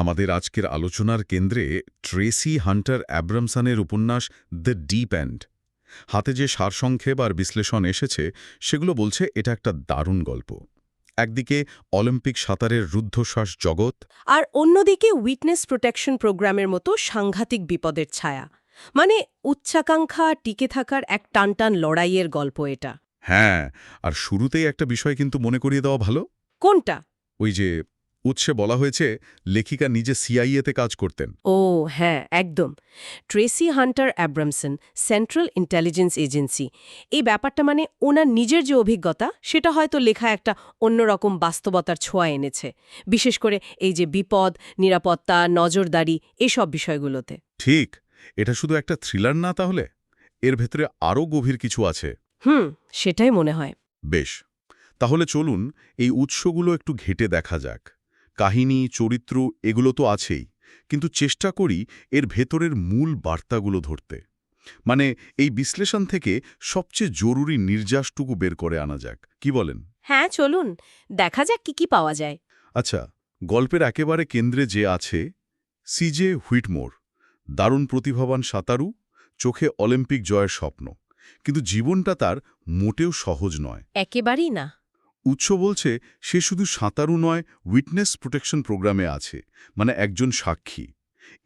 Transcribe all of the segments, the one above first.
আমাদের আজকের আলোচনার কেন্দ্রে ট্রেসি হান্টার অ্যাব্রামসনের উপন্যাস দ্য ডিপ অ্যান্ড হাতে যে সারসংক্ষেপ আর বিশ্লেষণ এসেছে সেগুলো বলছে এটা একটা দারুণ গল্প। একদিকে অলিম্পিক সাঁতারের রুদ্ধশ্বাস জগৎ। আর অন্যদিকে উইটনেস প্রোটেকশন প্রোগ্রামের মতো সাংঘাতিক বিপদের ছায়া। মানে উচ্চাকাঙ্ক্ষা টিকে থাকার এক টানটান লড়াইয়ের গল্প এটা। হ্যাঁ আর শুরুতেই একটা বিষয় কিন্তু মনে করিয়ে দেওয়া ভালো। কোনটা? ওই যে উৎসে বলা হয়েছে লেখিকা নিজে সিআইএতে কাজ করতেন। ও হ্যাঁ একদম। Tracy Hunter Abramson Central Intelligence Agency. এই ব্যাপারটা মানে ওনার নিজের যে অভিজ্ঞতা সেটা হয়তো লেখা একটা অন্যরকম বাস্তবতার ছোঁয়া এনেছে। বিশেষ করে এই যে বিপদ নিরাপত্তা নজরদারি এসব বিষয়গুলোতে। ঠিক এটা শুধু একটা থ্রিলার না তাহলে? এর ভেতরে আরও গভীর কিছু আছে। হুম সেটাই মনে হয়। বেশ তাহলে চলুন এই উৎসগুলো একটু ঘেটে দেখা যাক। কাহিনী চরিত্র এগুলো তো আছেই কিন্তু চেষ্টা করি এর ভেতরের মূল বার্তাগুলো ধরতে। মানে এই বিশ্লেষণ থেকে সবচেয়ে জরুরি নির্যাসটুকু বের করে আনা যাক কি বলেন? হ্যাঁ চলুন দেখা যাক কি কি পাওয়া যায়। আচ্ছা গল্পের একেবারে কেন্দ্রে যে আছে সিজে হুইটমোর দারুণ প্রতিভাবান সাঁতারু চোখে অলিম্পিক জয়ের স্বপ্ন কিন্তু জীবনটা তার মোটেও সহজ নয়। একেবারেই না। উৎস বলছে সে শুধু সাঁতারু নয় উইটনেস প্রোটেকশন প্রোগ্রামে আছে মানে একজন সাক্ষী।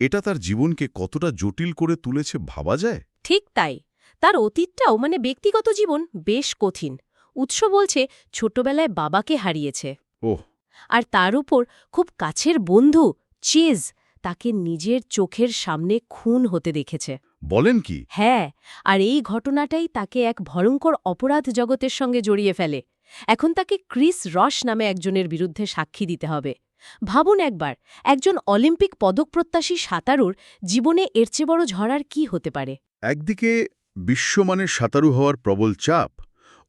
এটা তার জীবনকে কতটা জটিল করে তুলেছে ভাবা যায়? ঠিক তাই। তার অতীতটাও মানে ব্যক্তিগত জীবন বেশ কঠিন। উৎস বলছে ছোটবেলায় বাবাকে হারিয়েছে। ওহ। আর তার উপর খুব কাছের বন্ধু চেজ তাকে নিজের চোখের সামনে খুন হতে দেখেছে। বলেন কি? হ্যাঁ আর এই ঘটনাটাই তাকে এক ভয়ঙ্কর অপরাধ জগতের সঙ্গে জড়িয়ে ফেলে। এখন তাকে ক্রিস রস নামে একজনের বিরুদ্ধে সাক্ষী দিতে হবে। ভাবুন একবার একজন অলিম্পিক পদকপ্রত্যাশী সাঁতারুর জীবনে এর চেয়ে বড় ঝড়ার কি হতে পারে? একদিকে বিশ্বমানের সাঁতারু হওয়ার প্রবল চাপ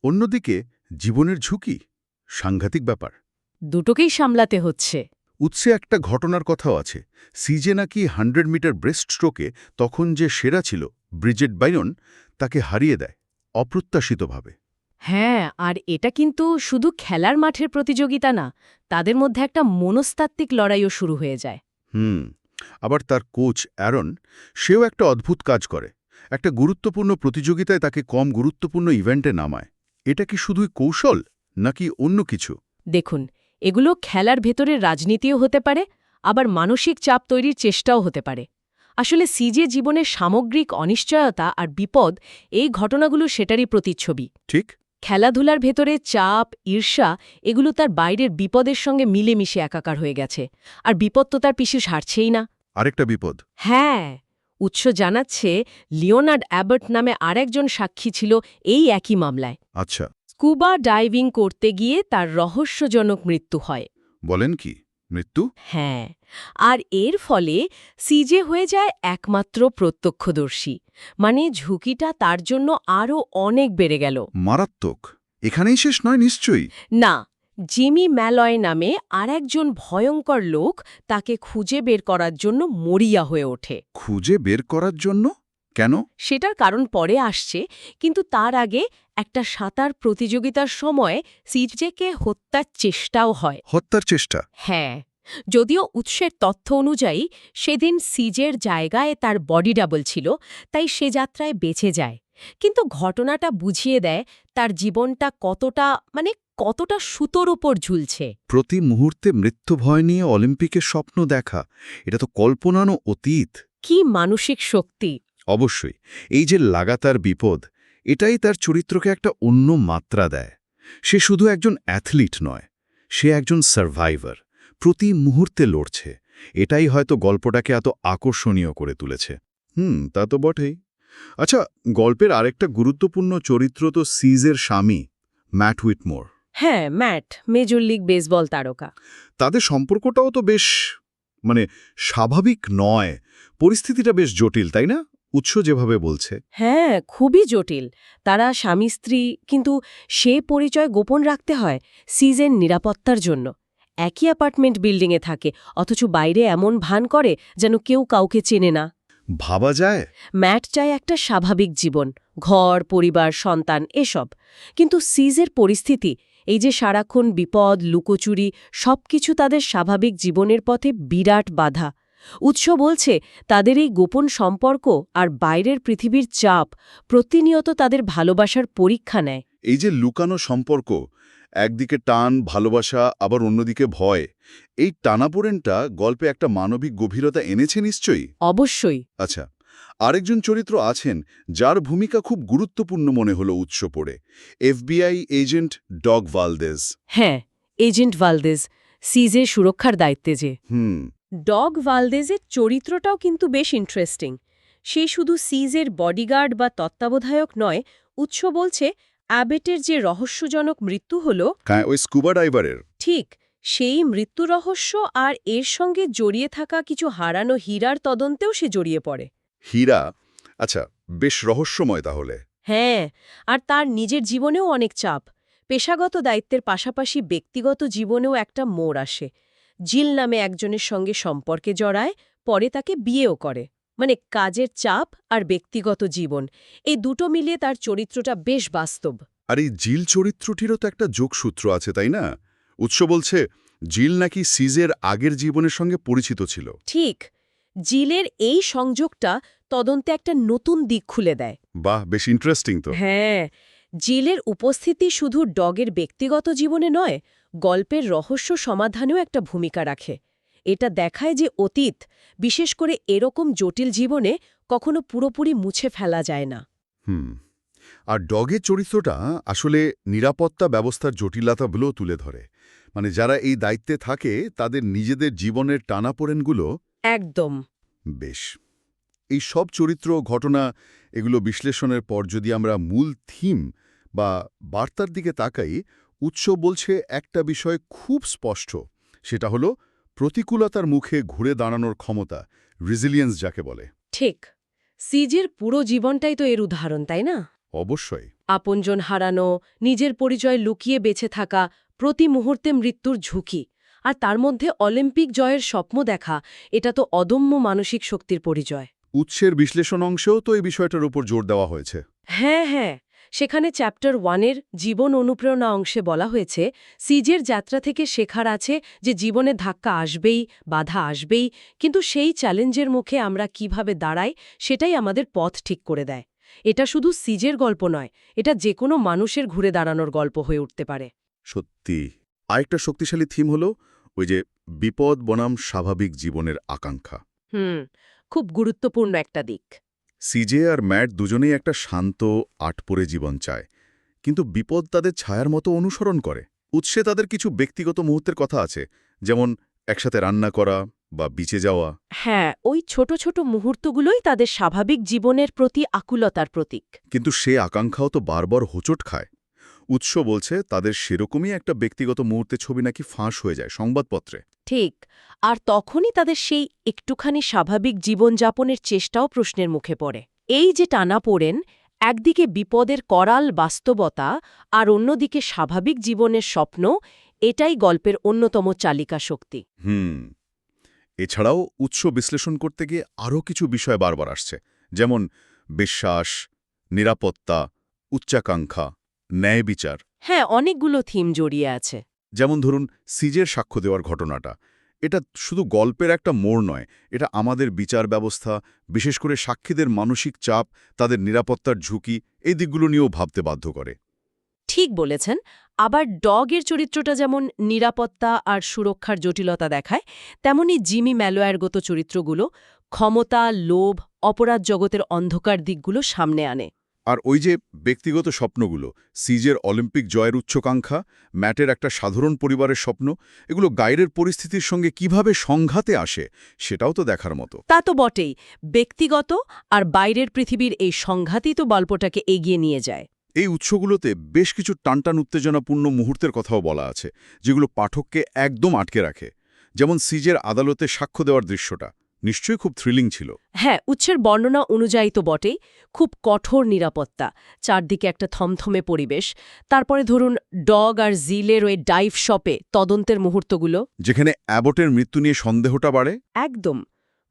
অন্যদিকে জীবনের ঝুঁকি সাংঘাতিক ব্যাপার। দুটোকেই সামলাতে হচ্ছে। উৎসে একটা ঘটনার কথাও আছে। সিজে নাকি হান্ড্রেড মিটার ব্রেস্ট স্ট্রোকে তখন যে সেরা ছিল ব্রিজেট বাইরন তাকে হারিয়ে দেয় অপ্রত্যাশিতভাবে। হ্যাঁ আর এটা কিন্তু শুধু খেলার মাঠের প্রতিযোগিতা না তাদের মধ্যে একটা মনস্তাত্ত্বিক লড়াইও শুরু হয়ে যায়। হুম আবার তার কোচ অ্যারন সেও একটা অদ্ভুত কাজ করে। একটা গুরুত্বপূর্ণ প্রতিযোগিতায় তাকে কম গুরুত্বপূর্ণ ইভেন্টে নামায়। এটা কি শুধুই কৌশল নাকি অন্য কিছু? দেখুন এগুলো খেলার ভেতরে রাজনীতিও হতে পারে আবার মানসিক চাপ তৈরির চেষ্টাও হতে পারে। আসলে সিজে জীবনের সামগ্রিক অনিশ্চয়তা আর বিপদ এই ঘটনাগুলো সেটারই প্রতিচ্ছবি। ঠিক। খেলাধুলার ভেতরে চাপ ঈর্ষা এগুলো তার বাইরের বিপদের সঙ্গে মিলেমিশে একাকার হয়ে গেছে। আর বিপদ তো তার পিছু সারছেই না। আরেকটা বিপদ। হ্যাঁ উৎস জানাচ্ছে লিওনার্ড অ্যাবার্ট নামে আরেকজন সাক্ষী ছিল এই একই মামলায়। আচ্ছা। স্কুবা ডাইভিং করতে গিয়ে তার রহস্যজনক মৃত্যু হয়। বলেন কি? মৃত্যু? হ্যাঁ আর এর ফলে সিজে হয়ে যায় একমাত্র প্রত্যক্ষদর্শী। মানে ঝুঁকিটা তার জন্য আরও অনেক বেড়ে গেল। মারাত্মক। এখানেই শেষ নয় নিশ্চয়ই? না জিমি ম্যালয় নামে আর একজন ভয়ঙ্কর লোক তাকে খুঁজে বের করার জন্য মরিয়া হয়ে ওঠে। খুঁজে বের করার জন্য? কেন? সেটার কারণ পরে আসছে কিন্তু তার আগে একটা সাঁতার প্রতিযোগিতার সময় সিজেকে হত্যার চেষ্টাও হয়। হত্যার চেষ্টা? হ্যাঁ যদিও উৎসের তথ্য অনুযায়ী সেদিন সিজের জায়গায় তার বডি ডাবল ছিল তাই সে যাত্রায় বেঁচে যায়। কিন্তু ঘটনাটা বুঝিয়ে দেয় তার জীবনটা কতটা মানে কতটা সুতোর উপর ঝুলছে। প্রতি মুহূর্তে মৃত্যু ভয় নিয়ে অলিম্পিকের স্বপ্ন দেখা এটা তো কল্পনানো অতীত। কি মানসিক শক্তি। অবশ্যই এই যে লাগাতার বিপদ এটাই তার চরিত্রকে একটা অন্য মাত্রা দেয়। সে শুধু একজন অ্যাথলিট নয় সে একজন সার্ভাইভার প্রতি মুহূর্তে লড়ছে। এটাই হয়তো গল্পটাকে এত আকর্ষণীয় করে তুলেছে। হুম তা তো বটেই। আচ্ছা গল্পের আরেকটা গুরুত্বপূর্ণ চরিত্র তো সিজের স্বামী ম্যাট উইটমোর। হ্যাঁ ম্যাট মেজর লিগ বেসবল তারকা। তাদের সম্পর্কটাও তো বেশ মানে স্বাভাবিক নয় পরিস্থিতিটা বেশ জটিল তাই না? উৎস যেভাবে বলছে। হ্যাঁ খুবই জটিল। তারা স্বামী স্ত্রী কিন্তু সে পরিচয় গোপন রাখতে হয় সিজেন নিরাপত্তার জন্য। একই অ্যাপার্টমেন্ট বিল্ডিংয়ে থাকে অথচ বাইরে এমন ভান করে যেন কেউ কাউকে চেনে না। ভাবা যায়? ম্যাট চায় একটা স্বাভাবিক জীবন ঘর পরিবার সন্তান এসব। কিন্তু সিজের পরিস্থিতি এই যে সারাক্ষণ বিপদ লুকোচুরি সবকিছু তাদের স্বাভাবিক জীবনের পথে বিরাট বাধা। উৎস বলছে তাদের এই গোপন সম্পর্ক আর বাইরের পৃথিবীর চাপ প্রতিনিয়ত তাদের ভালোবাসার পরীক্ষা নেয়। এই যে লুকানো সম্পর্ক একদিকে টান ভালোবাসা আবার অন্যদিকে ভয় এই টানাপোড়েনটা গল্পে একটা মানবিক গভীরতা এনেছে নিশ্চয়ই? অবশ্যই। আচ্ছা আরেকজন চরিত্র আছেন যার ভূমিকা খুব গুরুত্বপূর্ণ মনে হলো উৎস পড়ে এফবিআই এজেন্ট ডগ ভালদেজ। হ্যাঁ এজেন্ট ভালদেজ সিজে সুরক্ষার দায়িত্বে যে। হুম। ডগ ভালদেজের চরিত্রটাও কিন্তু বেশ ইন্টারেস্টিং সে শুধু সিজের বডিগার্ড বা তত্ত্বাবধায়ক নয় উৎস বলছে অ্যাবেটের যে রহস্যজনক মৃত্যু হল হ্যাঁ ওই স্কুবা ডাইভারের ঠিক সেই মৃত্যু রহস্য আর এর সঙ্গে জড়িয়ে থাকা কিছু হারানো হীরার তদন্তেও সে জড়িয়ে পড়ে। হীরা? আচ্ছা বেশ রহস্যময় তাহলে। হ্যাঁ আর তার নিজের জীবনেও অনেক চাপ। পেশাগত দায়িত্বের পাশাপাশি ব্যক্তিগত জীবনেও একটা মোড় আসে। জিল নামে একজনের সঙ্গে সম্পর্কে জড়ায় পরে তাকে বিয়েও করে। মানে কাজের চাপ আর ব্যক্তিগত জীবন এই দুটো মিলিয়ে তার চরিত্রটা বেশ বাস্তব। আর এই জিল চরিত্রটিরও তো একটা যোগসূত্র আছে তাই না? উৎস বলছে জিল নাকি সিজের আগের জীবনের সঙ্গে পরিচিত ছিল। ঠিক জিলের এই সংযোগটা তদন্তে একটা নতুন দিক খুলে দেয়। বাহ বেশ ইন্টারেস্টিং তো। হ্যাঁ জিলের উপস্থিতি শুধু ডগের ব্যক্তিগত জীবনে নয় গল্পের রহস্য সমাধানেও একটা ভূমিকা রাখে। এটা দেখায় যে অতীত বিশেষ করে এরকম জটিল জীবনে কখনো পুরোপুরি মুছে ফেলা যায় না। হুম আর ডগের চরিত্রটা আসলে নিরাপত্তা ব্যবস্থার জটিলতাগুলোও তুলে ধরে। মানে যারা এই দায়িত্বে থাকে তাদের নিজেদের জীবনের টানাপোড়েনগুলো একদম। বেশ এই সব চরিত্র ঘটনা এগুলো বিশ্লেষণের পর যদি আমরা মূল থিম বা বার্তার দিকে তাকাই উৎস বলছে একটা বিষয় খুব স্পষ্ট। সেটা হলো প্রতিকূলতার মুখে ঘুরে দাঁড়ানোর ক্ষমতা রিজিলিয়েন্স যাকে বলে। ঠিক। সিজের পুরো জীবনটাই তো এর উদাহরণ তাই না? অবশ্যই। আপনজন হারানো নিজের পরিচয় লুকিয়ে বেঁচে থাকা প্রতি মুহূর্তে মৃত্যুর ঝুঁকি আর তার মধ্যে অলিম্পিক জয়ের স্বপ্ন দেখা এটা তো অদম্য মানসিক শক্তির পরিচয়। উৎসের বিশ্লেষণ অংশেও তো এই বিষয়টার উপর জোর দেওয়া হয়েছে। হ্যাঁ হ্যাঁ। সেখানে চ্যাপ্টার ওয়ানের জীবন অনুপ্রেরণা অংশে বলা হয়েছে সিজের যাত্রা থেকে শেখার আছে যে জীবনে ধাক্কা আসবেই বাধা আসবেই কিন্তু সেই চ্যালেঞ্জের মুখে আমরা কীভাবে দাঁড়াই সেটাই আমাদের পথ ঠিক করে দেয়। এটা শুধু সিজের গল্প নয় এটা যে কোনো মানুষের ঘুরে দাঁড়ানোর গল্প হয়ে উঠতে পারে। সত্যি আরেকটা শক্তিশালী থিম হলো ওই যে বিপদ বনাম স্বাভাবিক জীবনের আকাঙ্ক্ষা। হুম খুব গুরুত্বপূর্ণ একটা দিক। সিজে আর ম্যাট দুজনেই একটা শান্ত আটপরে জীবন চায়। কিন্তু বিপদ তাদের ছায়ার মতো অনুসরণ করে। উৎসে তাদের কিছু ব্যক্তিগত মুহূর্তের কথা আছে যেমন একসাথে রান্না করা বা বিচে যাওয়া। হ্যাঁ ওই ছোট ছোট মুহূর্তগুলোই তাদের স্বাভাবিক জীবনের প্রতি আকুলতার প্রতীক। কিন্তু সে আকাঙ্ক্ষাও তো বারবার হোচট খায়। উৎস বলছে তাদের সেরকমই একটা ব্যক্তিগত মুহূর্তে ছবি নাকি ফাঁস হয়ে যায় সংবাদপত্রে। ঠিক আর তখনই তাদের সেই একটুখানি স্বাভাবিক জীবনযাপনের চেষ্টাও প্রশ্নের মুখে পড়ে। এই যে টানা পড়েন একদিকে বিপদের করাল বাস্তবতা আর অন্যদিকে স্বাভাবিক জীবনের স্বপ্ন এটাই গল্পের অন্যতম চালিকা শক্তি। হুম এছাড়াও উৎস বিশ্লেষণ করতে গিয়ে আরও কিছু বিষয় বারবার আসছে যেমন বিশ্বাস নিরাপত্তা উচ্চাকাঙ্ক্ষা। ন্যায় বিচার। হ্যাঁ অনেকগুলো থিম জড়িয়ে আছে। যেমন ধরুন সিজের সাক্ষ্য দেওয়ার ঘটনাটা। এটা শুধু গল্পের একটা মোড় নয় এটা আমাদের বিচার ব্যবস্থা বিশেষ করে সাক্ষীদের মানসিক চাপ তাদের নিরাপত্তার ঝুঁকি এই দিকগুলো নিয়েও ভাবতে বাধ্য করে। ঠিক বলেছেন। আবার ডগের চরিত্রটা যেমন নিরাপত্তা আর সুরক্ষার জটিলতা দেখায় তেমনি জিমি ম্যালোয়ারগত চরিত্রগুলো ক্ষমতা লোভ অপরাধ জগতের অন্ধকার দিকগুলো সামনে আনে। আর ওই যে ব্যক্তিগত স্বপ্নগুলো সিজের অলিম্পিক জয়ের উচ্চাকাঙ্ক্ষা ম্যাটের একটা সাধারণ পরিবারের স্বপ্ন এগুলো গাইডের পরিস্থিতির সঙ্গে কীভাবে সংঘাতে আসে সেটাও তো দেখার মতো। তা তো বটেই ব্যক্তিগত আর বাইরের পৃথিবীর এই সংঘাতই তো গল্পটাকে এগিয়ে নিয়ে যায়। এই উৎসগুলোতে বেশ কিছু টানটান উত্তেজনাপূর্ণ মুহূর্তের কথাও বলা আছে যেগুলো পাঠককে একদম আটকে রাখে। যেমন সিজের আদালতে সাক্ষ্য দেওয়ার দৃশ্যটা নিশ্চয়ই খুব থ্রিলিং ছিল। হ্যাঁ উৎসের বর্ণনা অনুযায়ী তো বটেই। খুব কঠোর নিরাপত্তা চারদিকে একটা থমথমে পরিবেশ। তারপরে ধরুন ডগ আর জিলের ওই ডাইভ শপে তদন্তের মুহূর্তগুলো। যেখানে অ্যাবটের মৃত্যু নিয়ে সন্দেহটা বাড়ে? একদম।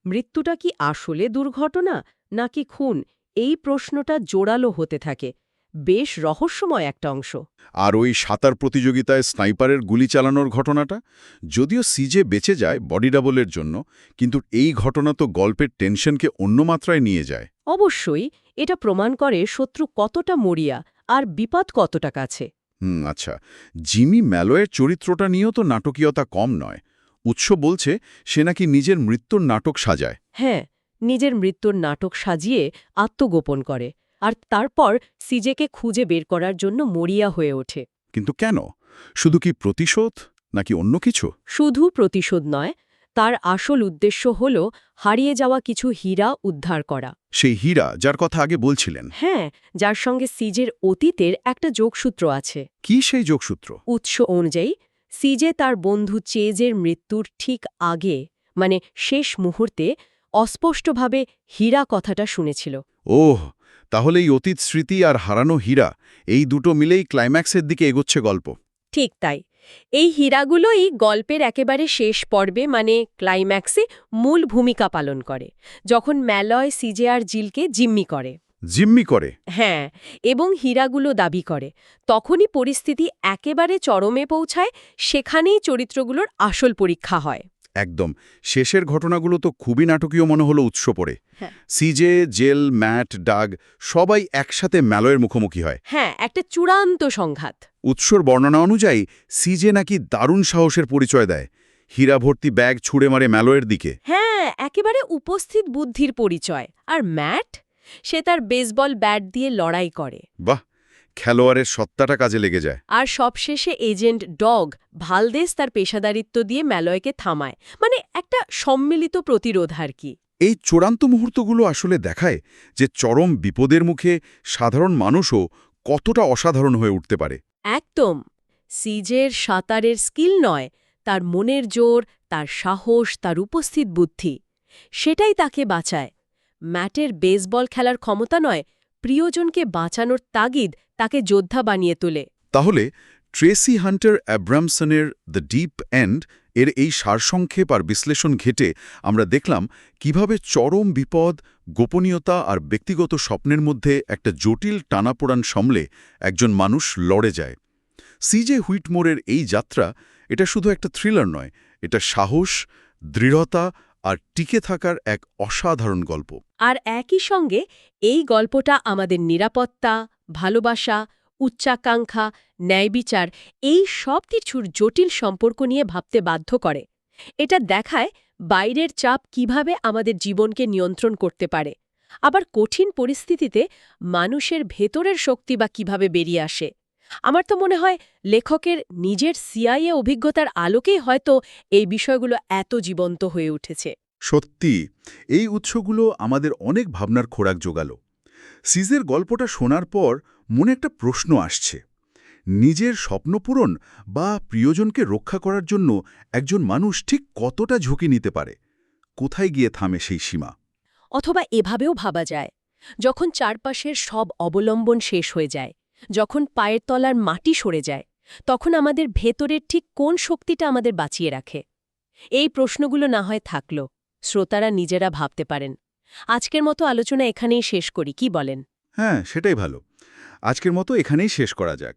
মৃত্যুটা কি আসলে দুর্ঘটনা নাকি খুন? এই প্রশ্নটা জোরালো হতে থাকে। বেশ রহস্যময় একটা অংশ। আর ওই সাঁতার প্রতিযোগিতায় স্নাইপারের গুলি চালানোর ঘটনাটা? যদিও সিজে বেঁচে যায় বডি ডাবলের জন্য কিন্তু এই ঘটনা তো গল্পের টেনশনকে অন্য মাত্রায় নিয়ে যায়। অবশ্যই এটা প্রমাণ করে শত্রু কতটা মরিয়া আর বিপদ কতটা কাছে। হুম আচ্ছা। জিমি ম্যালয়ের চরিত্রটা নিয়েও তো নাটকীয়তা কম নয়। উৎস বলছে সে নাকি নিজের মৃত্যুর নাটক সাজায়। হ্যাঁ নিজের মৃত্যুর নাটক সাজিয়ে আত্মগোপন করে। আর তারপর সিজেকে খুঁজে বের করার জন্য মরিয়া হয়ে ওঠে। কিন্তু কেন? শুধু কি প্রতিশোধ নাকি অন্য কিছু? শুধু প্রতিশোধ নয় তার আসল উদ্দেশ্য হল হারিয়ে যাওয়া কিছু হীরা উদ্ধার করা। সেই হীরা যার কথা আগে বলছিলেন। হ্যাঁ যার সঙ্গে সিজের অতীতের একটা যোগসূত্র আছে। কি সেই যোগসূত্র? উৎস অনুযায়ী সিজে তার বন্ধু চেজের মৃত্যুর ঠিক আগে মানে শেষ মুহূর্তে অস্পষ্টভাবে হীরা কথাটা শুনেছিল। ওহ তাহলে এই অতীত স্মৃতি আর হারানো হীরা এই দুটো মিলেই ক্লাইম্যাক্সের দিকে এগোচ্ছে গল্প। ঠিক তাই। এই হীরাগুলোই গল্পের একেবারে শেষ পর্বে মানে ক্লাইম্যাক্সে মূল ভূমিকা পালন করে যখন ম্যালয় সিজে আর জিলকে জিম্মি করে। জিম্মি করে? হ্যাঁ এবং হীরাগুলো দাবি করে। তখনই পরিস্থিতি একেবারে চরমে পৌঁছায় সেখানেই চরিত্রগুলোর আসল পরীক্ষা হয়। একদম। শেষের ঘটনাগুলো তো খুবই নাটকীয় মনে হলো উৎস পড়ে। হ্যাঁ। সিজে জেল ম্যাট ডাগ সবাই একসাথে ম্যালয়ের মুখোমুখি হয়। হ্যাঁ একটা চূড়ান্ত সংঘাত। উৎসর বর্ণনা অনুযায়ী সিজে নাকি দারুণ সাহসের পরিচয় দেয়। হীরা ভর্তি ব্যাগ ছুঁড়ে মারে ম্যালয়ের দিকে। হ্যাঁ একেবারে উপস্থিত বুদ্ধির পরিচয়। আর ম্যাট? সে তার বেসবল ব্যাট দিয়ে লড়াই করে। বাহ! খেলোয়াড়ের সত্তাটা কাজে লেগে যায়। আর সবশেষে এজেন্ট ডগ ভালদেস তার পেশাদারিত্ব দিয়ে ম্যালয়কে থামায়। মানে একটা সম্মিলিত প্রতিরোধ আর কি। এই চূড়ান্ত মুহূর্তগুলো আসলে দেখায় যে চরম বিপদের মুখে সাধারণ মানুষও কতটা অসাধারণ হয়ে উঠতে পারে। একদম। সিজের সাঁতারের স্কিল নয় তার মনের জোর তার সাহস তার উপস্থিত বুদ্ধি। সেটাই তাকে বাঁচায়। ম্যাটের বেসবল খেলার ক্ষমতা নয় প্রিয়জনকে বাঁচানোর তাগিদ তাকে যোদ্ধা বানিয়ে তোলে। তাহলে ট্রেসি হান্টার অ্যাব্রামসনের দ্য ডিপ এন্ড এর এই সারসংক্ষেপ আর বিশ্লেষণ ঘেটে আমরা দেখলাম কীভাবে চরম বিপদ গোপনীয়তা আর ব্যক্তিগত স্বপ্নের মধ্যে একটা জটিল টানাপোড়ান সামলে একজন মানুষ লড়ে যায়। সিজে হুইটমোরের এই যাত্রা এটা শুধু একটা থ্রিলার নয় এটা সাহস দৃঢ়তা আর টিকে থাকার এক অসাধারণ গল্প। আর একই সঙ্গে এই গল্পটা আমাদের নিরাপত্তা ভালোবাসা, উচ্চাকাঙ্ক্ষা, ন্যায়বিচার এই সব কিছুর জটিল সম্পর্ক নিয়ে ভাবতে বাধ্য করে। এটা দেখায় বাইরের চাপ কীভাবে আমাদের জীবনকে নিয়ন্ত্রণ করতে পারে। আবার কঠিন পরিস্থিতিতে মানুষের ভেতরের শক্তি বা কীভাবে বেরিয়ে আসে। আমার তো মনে হয় লেখকের নিজের সিআইএ অভিজ্ঞতার আলোকেই হয়তো এই বিষয়গুলো এত জীবন্ত হয়ে উঠেছে। সত্যি, এই উৎসগুলো আমাদের অনেক ভাবনার খোরাক জোগাল। সিজের গল্পটা শোনার পর মনে একটা প্রশ্ন আসছে। নিজের স্বপ্নপূরণ বা প্রিয়জনকে রক্ষা করার জন্য একজন মানুষ ঠিক কতটা ঝুঁকি নিতে পারে? কোথায় গিয়ে থামে সেই সীমা? অথবা এভাবেও ভাবা যায়, যখন চারপাশের সব অবলম্বন শেষ হয়ে যায়, যখন পায়ের তলার মাটি সরে যায়, তখন আমাদের ভেতরের ঠিক কোন শক্তিটা আমাদের বাঁচিয়ে রাখে? এই প্রশ্নগুলো না হয় থাকল শ্রোতারা নিজেরা ভাবতে পারেন আজকের মতো আলোচনা এখানেই শেষ করি, কি বলেন? হ্যাঁ সেটাই ভালো। আজকের মতো এখানেই শেষ করা যাক।